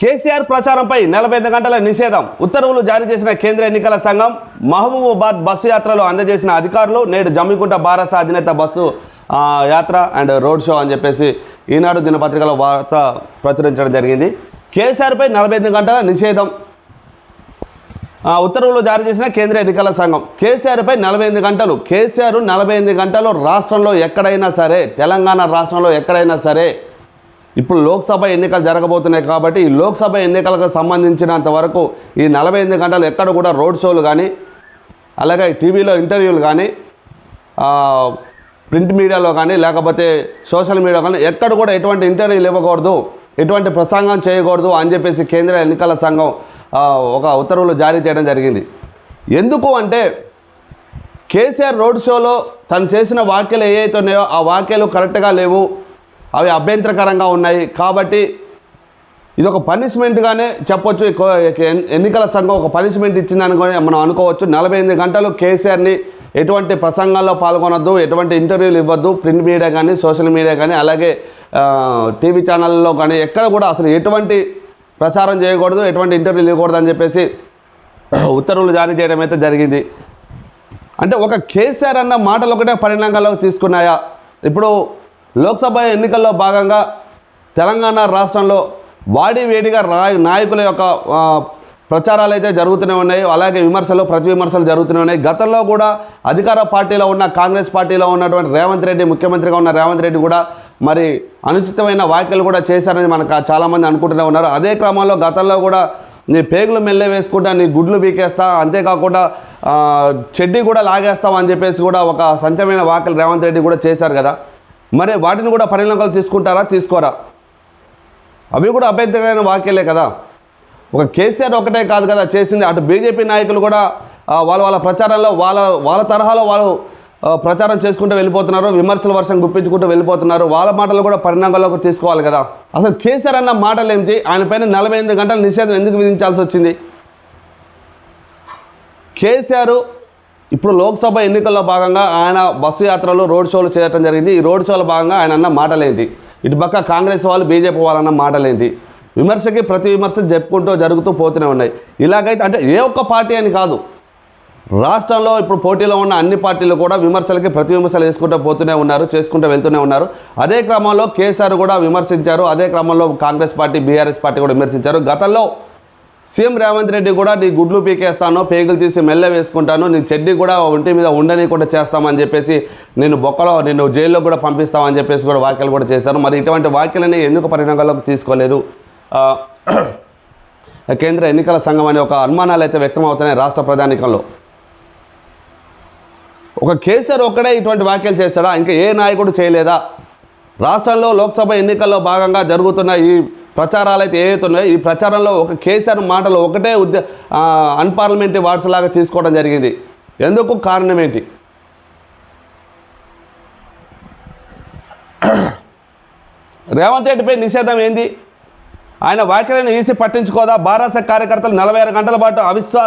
కేసీఆర్ ప్రచారంపై నలభై ఐదు గంటల నిషేధం. ఉత్తర్వులు జారీ చేసిన కేంద్ర ఎన్నికల సంఘం మహబూబాబాద్ బస్సు యాత్రలో అందజేసిన అధికారులు నేడు జమ్మికుంట భారత అధినేత బస్సు యాత్ర అండ్ రోడ్ షో అని చెప్పేసి ఈనాడు దినపత్రికలో వార్త ప్రచురించడం జరిగింది. కేసీఆర్పై నలభై ఐదు గంటల నిషేధం. ఉత్తర్వులు జారీ చేసిన కేంద్ర ఎన్నికల సంఘం. కేసీఆర్పై నలభై ఎనిమిది గంటలు. కేసీఆర్ నలభై ఎనిమిది గంటలు రాష్ట్రంలో ఎక్కడైనా సరే తెలంగాణ రాష్ట్రంలో ఎక్కడైనా సరే ఇప్పుడు లోక్సభ ఎన్నికలు జరగబోతున్నాయి కాబట్టి ఈ లోక్సభ ఎన్నికలకు సంబంధించినంత వరకు ఈ నలభై ఎనిమిది గంటలు ఎక్కడ కూడా రోడ్ షోలు కానీ అలాగే టీవీలో ఇంటర్వ్యూలు కానీ ప్రింట్ మీడియాలో కానీ లేకపోతే సోషల్ మీడియా కానీ ఎక్కడ కూడా ఎటువంటి ఇంటర్వ్యూలు ఇవ్వకూడదు ఎటువంటి ప్రసంగం చేయకూడదు అని చెప్పేసి కేంద్ర ఎన్నికల సంఘం ఒక ఉత్తర్వులు జారీ చేయడం జరిగింది. ఎందుకు అంటే కేసీఆర్ రోడ్ షోలో తను చేసిన వ్యాఖ్యలు ఏవైతే ఉన్నాయో ఆ వ్యాఖ్యలు కరెక్ట్గా లేవు. అవి అభ్యంతరకరంగా ఉన్నాయి. కాబట్టి ఇది ఒక పనిష్మెంట్గానే చెప్పొచ్చు. ఎన్నికల సంఘం ఒక పనిష్మెంట్ ఇచ్చిందని కూడా మనం అనుకోవచ్చు. నలభై ఎనిమిది గంటలు కేసీఆర్ని ఎటువంటి ప్రసంగాల్లో పాల్గొనొద్దు ఎటువంటి ఇంటర్వ్యూలు ఇవ్వద్దు ప్రింట్ మీడియా కానీ సోషల్ మీడియా కానీ అలాగే టీవీ ఛానల్లో కానీ ఎక్కడ కూడా అసలు ఎటువంటి ప్రచారం చేయకూడదు ఎటువంటి ఇంటర్వ్యూలు ఇవ్వకూడదు అని చెప్పేసి ఉత్తర్వులు జారీ చేయడం అయితే జరిగింది. అంటే ఒక కేసీఆర్ అన్న మాటలు ఒకటే పరిణామాలకు తీసుకున్నాయా? ఇప్పుడు లోక్సభ ఎన్నికల్లో భాగంగా తెలంగాణ రాష్ట్రంలో వాడి వేడిగా నాయకుల యొక్క ప్రచారాలు అయితే జరుగుతూనే ఉన్నాయి. అలాగే విమర్శలు ప్రతి విమర్శలు జరుగుతూనే ఉన్నాయి. గతంలో కూడా అధికార పార్టీలో ఉన్న కాంగ్రెస్ పార్టీలో ఉన్నటువంటి రేవంత్ రెడ్డి ముఖ్యమంత్రిగా ఉన్న రేవంత్ రెడ్డి కూడా మరి అనుచితమైన వ్యాఖ్యలు కూడా చేశారని మనకు చాలామంది అనుకుంటూనే ఉన్నారు. అదే క్రమంలో గతంలో కూడా నీ పేగులు మెల్లె వేసుకుంటా నీ గుడ్లు బీకేస్తా అంతేకాకుండా చెడ్డీ కూడా లాగేస్తావు అని చెప్పేసి కూడా ఒక సంచమైన వాకలు రేవంత్ రెడ్డి కూడా చేశారు కదా. మరి వాటిని కూడా పరిణామాలు తీసుకుంటారా తీసుకోరా? అవి కూడా అభ్యర్థమైన వాక్యలే కదా. ఒక కేసీఆర్ ఒకటే కాదు కదా చేసింది. అటు బీజేపీ నాయకులు కూడా వాళ్ళ వాళ్ళ ప్రచారంలో వాళ్ళ వాళ్ళ తరహాలో వాళ్ళు ప్రచారం చేసుకుంటూ వెళ్ళిపోతున్నారు విమర్శల వర్షం గుప్పించుకుంటూ వెళ్ళిపోతున్నారు. వాళ్ళ మాటలు కూడా పరిణామాల్లోకి తీసుకోవాలి కదా. అసలు కేసీఆర్ అన్న మాటలు ఏమిటి ఆయన పైన నలభై ఎనిమిది గంటల నిషేధం ఎందుకు విధించాల్సి వచ్చింది? కేసీఆర్ ఇప్పుడు లోక్సభ ఎన్నికల్లో భాగంగా ఆయన బస్సు యాత్రలు రోడ్ షోలు చేయడం జరిగింది. ఈ రోడ్ షోల భాగంగా ఆయన అన్న మాటలేంది ఇటు పక్క కాంగ్రెస్ వాళ్ళు బీజేపీ వాళ్ళన్న మాటలేంది విమర్శకి ప్రతి విమర్శ చెప్పుకుంటూ జరుగుతూ పోతూనే ఉన్నాయి. ఇలాగైతే అంటే ఏ ఒక్క పార్టీ అని కాదు. రాష్ట్రంలో ఇప్పుడు పోటీలో ఉన్న అన్ని పార్టీలు కూడా విమర్శలకి ప్రతి విమర్శలు వేసుకుంటూ పోతూనే ఉన్నారు చేసుకుంటూ వెళ్తూనే ఉన్నారు. అదే క్రమంలో కేసీఆర్ కూడా విమర్శించారు. అదే క్రమంలో కాంగ్రెస్ పార్టీ బీఆర్ఎస్ పార్టీ కూడా విమర్శించారు. గతంలో సీఎం రేవంత్ రెడ్డి కూడా నీ గుడ్లు పీకేస్తాను పేగులు తీసి మెల్ల వేసుకుంటాను నీ చెడ్డి కూడా ఒంటి మీద ఉండని కూడా చేస్తామని చెప్పేసి నేను బొక్కలో నేను జైల్లో కూడా పంపిస్తామని చెప్పేసి కూడా వ్యాఖ్యలు కూడా చేశారు. మరి ఇటువంటి వ్యాఖ్యలని ఎందుకు పరిణామాలకు తీసుకోలేదు? కేంద్ర ఎన్నికల సంఘం అనే ఒక అనుమానాలు అయితే వ్యక్తం అవుతున్నాయి రాష్ట్ర ప్రధానికంలో. ఒక కేసీఆర్ ఒక్కడే ఇటువంటి వ్యాఖ్యలు చేస్తాడా ఇంకా ఏ నాయకుడు చేయలేదా? రాష్ట్రంలో లోక్సభ ఎన్నికల్లో భాగంగా జరుగుతున్న ఈ ప్రచారాలు అయితే ఏవైతే ఉన్నాయో ఈ ప్రచారంలో ఒక కేసీఆర్ మాటలు ఒకటే ఉద్య అన్పార్లమెంటరీ వార్డ్స్ లాగా తీసుకోవడం జరిగింది. ఎందుకు? కారణం ఏంటి? రేవంత్ రెడ్డిపై నిషేధం ఏంది? ఆయన వ్యాఖ్యలను ఈసీ పట్టించుకోదా? బారాస కార్యకర్తలు నలభై ఆరు గంటల పాటు అవిశ్వా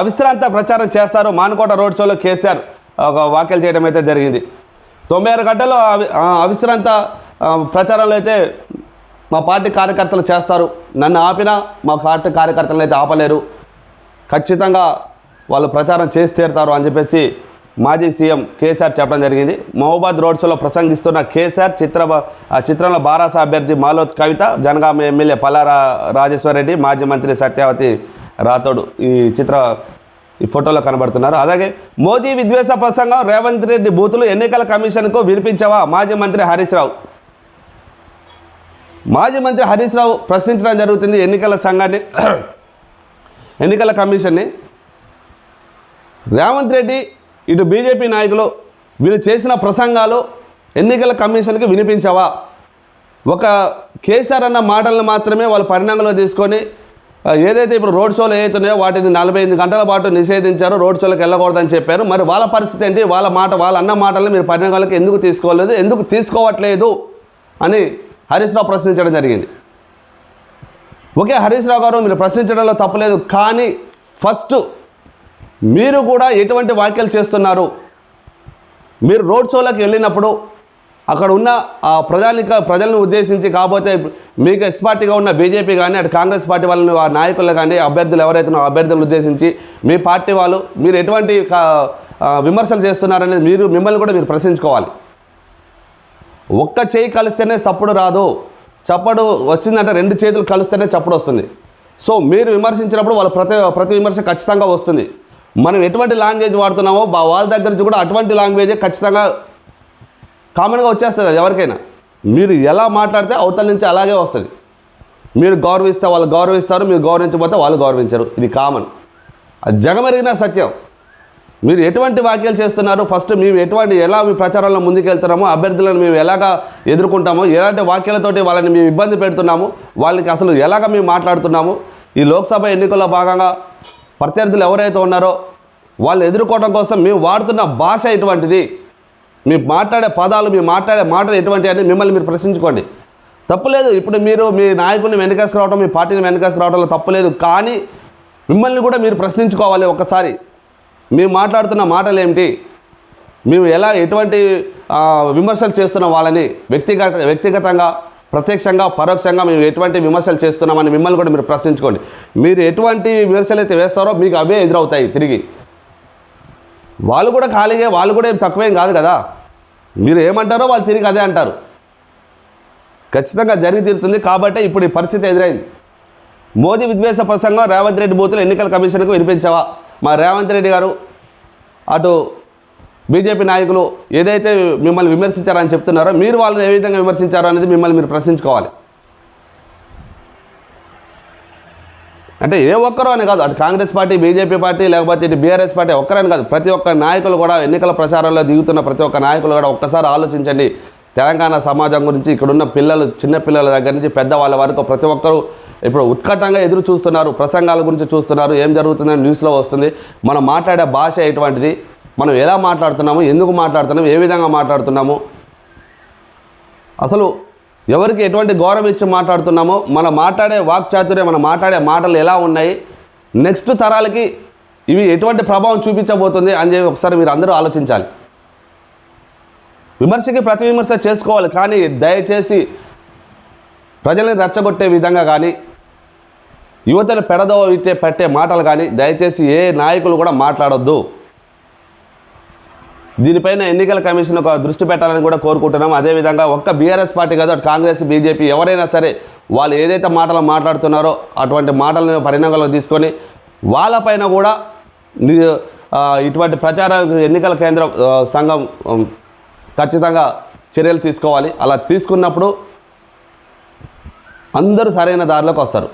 అవిశ్రాంత ప్రచారం చేస్తారు. మానుకోట రోడ్ షోలో కేసీఆర్ ఒక వ్యాఖ్యలు చేయడం అయితే జరిగింది. తొంభై ఆరు గంటలు అవి అవిశ్రాంత ప్రచారాలు ప్రచారంలో అయితే మా పార్టీ కార్యకర్తలు చేస్తారు. నన్ను ఆపినా మా పార్టీ కార్యకర్తలు అయితే ఆపలేరు. ఖచ్చితంగా వాళ్ళు ప్రచారం చేసి తీరుతారు అని చెప్పేసి మాజీ సీఎం కేసీఆర్ చెప్పడం జరిగింది. మహబూబాద్ రోడ్ షోలో ప్రసంగిస్తున్న కేసీఆర్ చిత్ర ఆ చిత్రంలో బారాస అభ్యర్థి మాలోత్ కవిత జనగామ ఎమ్మెల్యే పల్లారా రాజేశ్వరరెడ్డి మాజీ మంత్రి సత్యావతి రాథోడ్ ఈ చిత్ర ఈ ఫోటోలో కనబడుతున్నారు. అలాగే మోదీ విద్వేష ప్రసంగం రేవంత్ రెడ్డి బూతులు ఎన్నికల కమిషన్కు వినిపించవా? మాజీ మంత్రి హరీష్ రావు. మాజీ మంత్రి హరీష్ రావు ప్రశ్నించడం జరుగుతుంది ఎన్నికల సంఘాన్ని ఎన్నికల కమిషన్ని. రేవంత్ రెడ్డి ఇటు బీజేపీ నాయకులు వీళ్ళు చేసిన ప్రసంగాలు ఎన్నికల కమిషన్కి వినిపించవా? ఒక కేసీఆర్ అన్న మాటలను మాత్రమే వాళ్ళు పరిణామంలో తీసుకొని ఏదైతే ఇప్పుడు రోడ్ షోలు ఏవైతున్నాయో వాటిని నలభై ఎనిమిది గంటల పాటు నిషేధించారు రోడ్ షోలకు వెళ్ళకూడదని చెప్పారు. మరి వాళ్ళ పరిస్థితి ఏంటి? వాళ్ళ మాట వాళ్ళ అన్న మాటలను మీరు పరిణామాలకు ఎందుకు తీసుకోలేదు? ఎందుకు తీసుకోవట్లేదు? అని హరీష్ రావు ప్రశ్నించడం జరిగింది. ఓకే హరీష్ రావు గారు మీరు ప్రశ్నించడంలో తప్పలేదు కానీ ఫస్ట్ మీరు కూడా ఎటువంటి వ్యాఖ్యలు చేస్తున్నారు? మీరు రోడ్ షోలకు వెళ్ళినప్పుడు అక్కడ ఉన్న ఆ ప్రజానిక ప్రజలను ఉద్దేశించి కాకపోతే మీకు ఎక్స్పార్టీగా ఉన్న బీజేపీ కానీ అటు కాంగ్రెస్ పార్టీ వాళ్ళని ఆ నాయకులు కానీ అభ్యర్థులు ఎవరైతే అభ్యర్థులను ఉద్దేశించి మీ పార్టీ వాళ్ళు మీరు ఎటువంటి కా- విమర్శలు చేస్తున్నారనేది మీరు మిమ్మల్ని కూడా మీరు ప్రశ్నించుకోవాలి. ఒక్క చేయి కలిస్తేనే చప్పుడు రాదు. చప్పుడు వచ్చిందంటే రెండు చేతులు కలిస్తేనే చప్పుడు వస్తుంది. సో మీరు విమర్శించినప్పుడు వాళ్ళ ప్రతి ప్రతి విమర్శ ఖచ్చితంగా వస్తుంది. మనం ఎటువంటి లాంగ్వేజ్ వాడుతున్నామో వాళ్ళ దగ్గర నుంచి కూడా అటువంటి లాంగ్వేజే ఖచ్చితంగా కామన్గా వచ్చేస్తుంది అది ఎవరికైనా. మీరు ఎలా మాట్లాడితే అవతల నుంచి అలాగే వస్తుంది. మీరు గౌరవిస్తే వాళ్ళు గౌరవిస్తారు మీరు గౌరవించకపోతే వాళ్ళు గౌరవించరు. ఇది కామన్. అది జగమెరిగిన సత్యం. మీరు ఎటువంటి వ్యాఖ్యలు చేస్తున్నారు? ఫస్ట్ మేము ఎటువంటి ఎలా మీ ప్రచారంలో ముందుకెళ్తున్నామో అభ్యర్థులను మేము ఎలాగా ఎదుర్కొంటామో ఎలాంటి వాక్యాలతోటి వాళ్ళని మేము ఇబ్బంది పెడుతున్నాము వాళ్ళకి అసలు ఎలాగ మేము మాట్లాడుతున్నాము ఈ లోక్సభ ఎన్నికల్లో భాగంగా ప్రత్యర్థులు ఎవరైతే ఉన్నారో వాళ్ళు ఎదుర్కోవడం కోసం మేము వాడుతున్న భాష ఎటువంటిది? మీ మాట్లాడే పదాలు మీ మాట్లాడే మాటలు ఎటువంటి అని మిమ్మల్ని మీరు ప్రశ్నించుకోండి. తప్పులేదు ఇప్పుడు మీరు మీ నాయకుడిని వెనకేసుకురావడం మీ పార్టీని వెనకేసుకురావడంలో తప్పులేదు కానీ మిమ్మల్ని కూడా మీరు ప్రశ్నించుకోవాలి ఒకసారి. మేము మాట్లాడుతున్న మాటలు ఏమిటి మేము ఎలా ఎటువంటి విమర్శలు చేస్తున్నాం వాళ్ళని వ్యక్తిగత వ్యక్తిగతంగా ప్రత్యక్షంగా పరోక్షంగా మేము ఎటువంటి విమర్శలు చేస్తున్నామని మిమ్మల్ని కూడా మీరు ప్రశ్నించుకోండి. మీరు ఎటువంటి విమర్శలు అయితే వేస్తారో మీకు అవే ఎదురవుతాయి తిరిగి. వాళ్ళు కూడా ఖాళీగా వాళ్ళు కూడా ఏం తక్కువేం కాదు కదా. మీరు ఏమంటారో వాళ్ళు తిరిగి అదే అంటారు. ఖచ్చితంగా జరిగి తీరుతుంది కాబట్టి ఇప్పుడు ఈ పరిస్థితి ఎదురైంది. మోదీ విద్వేష ప్రసంగం రేవంత్ రెడ్డి బూతులు ఎన్నికల కమిషన్కు వినిపించావా? మా రేవంత్ రెడ్డి గారు అటు బీజేపీ నాయకులు ఏదైతే మిమ్మల్ని విమర్శించారని చెప్తున్నారో మీరు వాళ్ళని ఏ విధంగా విమర్శించారో అనేది మిమ్మల్ని మీరు ప్రశ్నించుకోవాలి. అంటే ఏ ఒక్కరూ అని కాదు అటు కాంగ్రెస్ పార్టీ బీజేపీ పార్టీ లేకపోతే ఇటు బీఆర్ఎస్ పార్టీ ఒక్కరని కాదు. ప్రతి ఒక్క నాయకులు కూడా ఎన్నికల ప్రచారంలో దిగుతున్న ప్రతి ఒక్క నాయకులు కూడా ఒక్కసారి ఆలోచించండి. తెలంగాణ సమాజం గురించి ఇక్కడున్న పిల్లలు చిన్నపిల్లల దగ్గర నుంచి పెద్దవాళ్ళ వరకు ప్రతి ఒక్కరూ ఇప్పుడు ఉత్కటంగా ఎదురు చూస్తున్నారు ప్రసంగాల గురించి చూస్తున్నారు ఏం జరుగుతుందని న్యూస్లో వస్తుంది. మనం మాట్లాడే భాష ఎటువంటిది? మనం ఎలా మాట్లాడుతున్నాము? ఎందుకు మాట్లాడుతున్నాము? ఏ విధంగా మాట్లాడుతున్నాము? అసలు ఎవరికి ఎటువంటి గౌరవం ఇచ్చి మాట్లాడుతున్నామో మనం మాట్లాడే వాక్చాతుర్యం మనం మాట్లాడే మాటలు ఎలా ఉన్నాయి? నెక్స్ట్ తరాలకి ఇవి ఎటువంటి ప్రభావం చూపించబోతుంది అని చెప్పి ఒకసారి మీరు అందరూ ఆలోచించాలి. విమర్శకి ప్రతి విమర్శ చేసుకోవాలి కానీ దయచేసి ప్రజల్ని రెచ్చగొట్టే విధంగా కానీ యువతను పెడదో ఇట్టే పెట్టే మాటలు కానీ దయచేసి ఏ నాయకులు కూడా మాట్లాడొద్దు. దీనిపైన ఎన్నికల కమిషన్ ఒక దృష్టి పెట్టాలని కూడా కోరుకుంటున్నాం. అదేవిధంగా ఒక్క బీఆర్ఎస్ పార్టీ కాదు అటు కాంగ్రెస్ బీజేపీ ఎవరైనా సరే వాళ్ళు ఏదైతే మాటలు మాట్లాడుతున్నారో అటువంటి మాటలను పరిణామంలో తీసుకొని వాళ్ళపైన కూడా ఇటువంటి ప్రచార ఎన్నికల కేంద్రం సంఘం ఖచ్చితంగా చర్యలు తీసుకోవాలి. అలా తీసుకున్నప్పుడు అందరూ సరైన దారిలోకి వస్తారు.